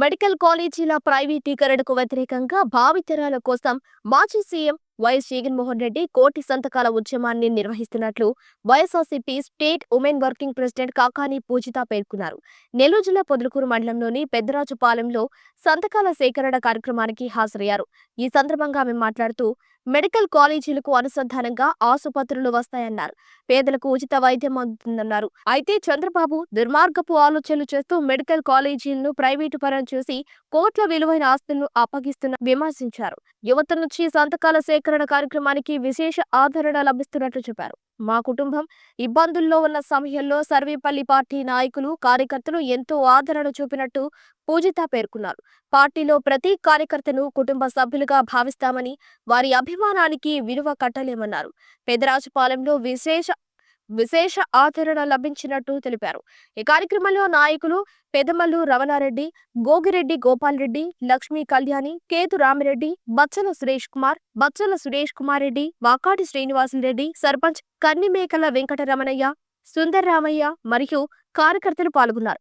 Medical కాలేజీల ప్రైవేటీకరణకు వ్యతిరేకంగా భావితరాల కోసం మాజీ సీఎం వైఎస్ జగన్మోహన్ రెడ్డి కోటి సంతకాల ఉద్యమాన్ని నిర్వహిస్తున్నట్లు YSRCP state women working president Kakani Poojitha పేర్కొన్నారు. నెల్లూరు జిల్లా పొదలకూరు మండలంలోని పెద్దరాజుపాలెంలో సంతకాల సేకరణ కార్యక్రమానికి హాజరయ్యారు. ఈ సందర్భంగా ఆమె మాట్లాడుతూ మెడికల్ కాలేజీలకు అనుసంధానంగా ఆసుపత్రులు వస్తాయన్నారు. పేదలకు ఉచిత వైద్యం అందుతుందన్నారు. అయితే చంద్రబాబు దుర్మార్గపు ఆలోచనలు చేస్తూ మెడికల్ కాలేజీలను ప్రైవేటు పరం చేసి కోట్ల విలువైన ఆస్తులను అప్పగిస్తున్న విమర్శించారు. యువత నుంచి సంతకాల సేకరణ కార్యక్రమానికి విశేష ఆదరణ లభిస్తున్నట్లు చెప్పారు. మా కుటుంబం ఇబ్బందుల్లో ఉన్న సమయంలో సర్వేపల్లి పార్టీ నాయకులు కార్యకర్తలు ఎంతో ఆదరణ చూపినట్టు పూజిత పేర్కొన్నారు. పార్టీలో ప్రతి కార్యకర్తను కుటుంబ సభ్యులుగా భావిస్తామని వారి అభిమానానికి విలువ కట్టలేమన్నారు. పెదరాజుపాలెంలో విశేష విశేష ఆదరణ లభించినట్టు తెలిపారు. ఈ కార్యక్రమంలో నాయకులు పెదమల్లు రమణారెడ్డి గోగిరెడ్డి గోపాలరెడ్డి లక్ష్మీ కళ్యాణి కేతు రామిరెడ్డి బచ్చల సురేష్ కుమార్ బచ్చల సురేష్ కుమార్ రెడ్డి వాకాటి శ్రీనివాసరెడ్డి సర్పంచ్ కన్నిమేకల వెంకటరమణయ్య సుందర్ రామయ్య మరియు కార్యకర్తలు పాల్గొన్నారు.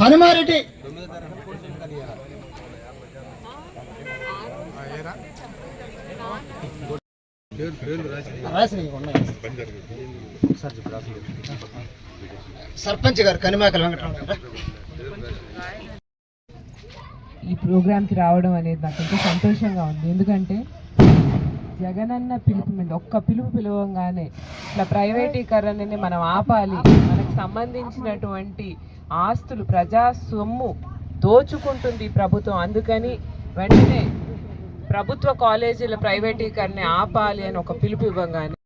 హనుమారెడ్డి. సర్పంచ్ గారు కనిమాకల వెంకటరమణ ఈ ప్రోగ్రామ్కి రావడం అనేది నాకంటే సంతోషంగా ఉంది. ఎందుకంటే జగనన్న పిలుపు మీద ఒక్క పిలుపు పిలవంగానే ఇట్లా ప్రైవేటీకరణని మనం ఆపాలి. మనకు సంబంధించినటువంటి ఆస్తులు ప్రజా సొమ్ము దోచుకుంటుంది ప్రభుత్వం. అందుకని వెంటనే ప్రభుత్వ కాలేజీల ప్రైవేటీకరణ ఆపాలి అని ఒక పిలుపు ఇవ్వగానే.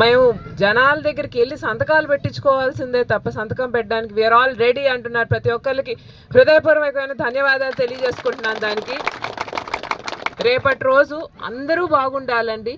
మేము జనాల దగ్గరికి వెళ్ళి సంతకాలు పెట్టించుకోవాల్సిందే తప్ప సంతకం పెట్టడానికి వీఆర్ ఆల్ రెడీ అంటున్నారు ప్రతి ఒక్కరికి హృదయపూర్వకమైన ధన్యవాదాలు తెలియజేసుకుంటున్నాను దానికి. రేపటి రోజు అందరూ బాగుండాలండి.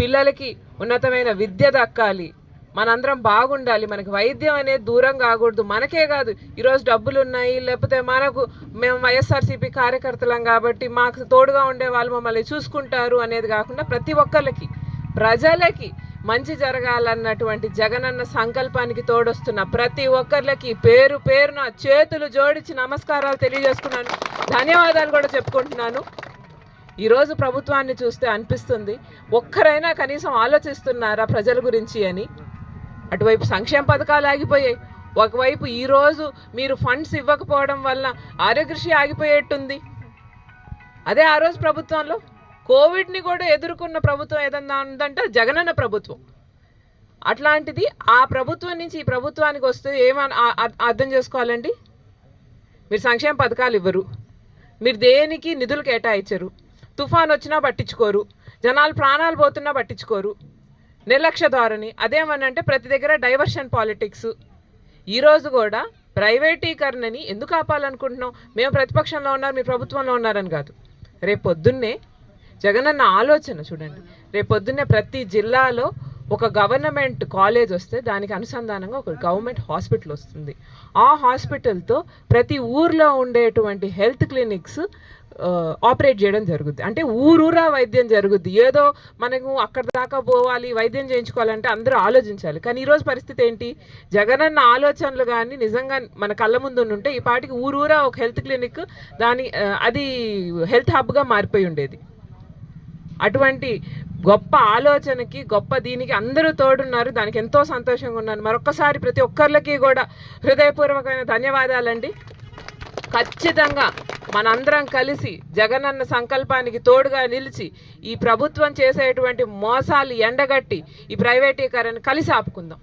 పిల్లలకి ఉన్నతమైన విద్య దక్కాలి. మనందరం బాగుండాలి. మనకి వైద్యం అనేది దూరం కాకూడదు. మనకే కాదు. ఈరోజు డబ్బులు ఉన్నాయి లేకపోతే మనకు మేము వైఎస్ఆర్సీపీ కార్యకర్తలం కాబట్టి మాకు తోడుగా ఉండే వాళ్ళు మమ్మల్ని చూసుకుంటారు అనేది కాకుండా ప్రతి ఒక్కరికి ప్రజలకి మంచి జరగాలన్నటువంటి జగనన్న సంకల్పానికి తోడొస్తున్న ప్రతి ఒక్కరికి పేరు పేరున చేతులు జోడించి నమస్కారాలు తెలియజేసుకున్నాను ధన్యవాదాలు కూడా చెప్పుకుంటున్నాను. ఈరోజు ప్రభుత్వాన్ని చూస్తే అనిపిస్తుంది ఒక్కరైనా కనీసం ఆలోచిస్తున్నారా ప్రజల గురించి అని? అటువైపు సంక్షేమ పథకాలు ఆగిపోయాయి ఒకవైపు ఈరోజు మీరు ఫండ్స్ ఇవ్వకపోవడం వల్ల ఆరోగ్యశ్రీ ఆగిపోయేట్టుంది. అదే ఆ రోజు ప్రభుత్వంలో కోవిడ్ని కూడా ఎదుర్కొన్న ప్రభుత్వం ఏదన్నా ఉందంటే జగనన్న ప్రభుత్వం. అట్లాంటిది ఆ ప్రభుత్వం నుంచి ఈ ప్రభుత్వానికి వస్తే ఏమని అర్థం చేసుకోవాలండి? మీరు సంక్షేమ పథకాలు ఇవ్వరు మీరు దేనికి నిధులు కేటాయించరు తుఫాన్ వచ్చినా పట్టించుకోరు. జనాలు ప్రాణాలు పోతున్నా పట్టించుకోరు. నిర్లక్ష్య ధోరణి. అదేమనంటే ప్రతి దగ్గర డైవర్షన్ పాలిటిక్స్. ఈరోజు కూడా ప్రైవేటీకరణని ఎందుకు ఆపాలనుకుంటున్నాం మేము ప్రతిపక్షంలో ఉన్నారు మీ ప్రభుత్వంలో ఉన్నారని కాదు. రేపు పొద్దున్నే జగనన్న ఆలోచన చూడండి. రేపొద్దున్నే ప్రతి జిల్లాలో ఒక గవర్నమెంట్ కాలేజ్ వస్తే దానికి అనుసంధానంగా ఒక గవర్నమెంట్ హాస్పిటల్ వస్తుంది. ఆ హాస్పిటల్తో ప్రతి ఊర్లో ఉండేటువంటి హెల్త్ క్లినిక్స్ ఆపరేట్ చేయడం జరుగుద్ది. అంటే ఊరూరా వైద్యం జరుగుద్ది. ఏదో మనకు అక్కడ దాకా పోవాలి వైద్యం చేయించుకోవాలంటే అందరూ ఆలోచించాలి. కానీ ఈరోజు పరిస్థితి ఏంటి? జగనన్న ఆలోచనలు కానీ నిజంగా మన కళ్ళ ముందు ఉంటే ఈ పాటికి ఊరూరా ఒక హెల్త్ క్లినిక్ దాని అది హెల్త్ హబ్గా మారిపోయి ఉండేది. అటువంటి గొప్ప ఆలోచనకి గొప్ప దీనికి అందరూ తోడున్నారు. దానికి ఎంతో సంతోషంగా ఉన్నాను. మరొక్కసారి ప్రతి ఒక్కరికి కూడా హృదయపూర్వకమైన ధన్యవాదాలండి. ఖచ్చితంగా మనందరం కలిసి జగనన్న సంకల్పానికి తోడుగా నిలిచి ఈ ప్రభుత్వం చేసేటువంటి మోసాలు ఎండగట్టి ఈ ప్రైవేటీకరణ కలిసి ఆపుకుందాం.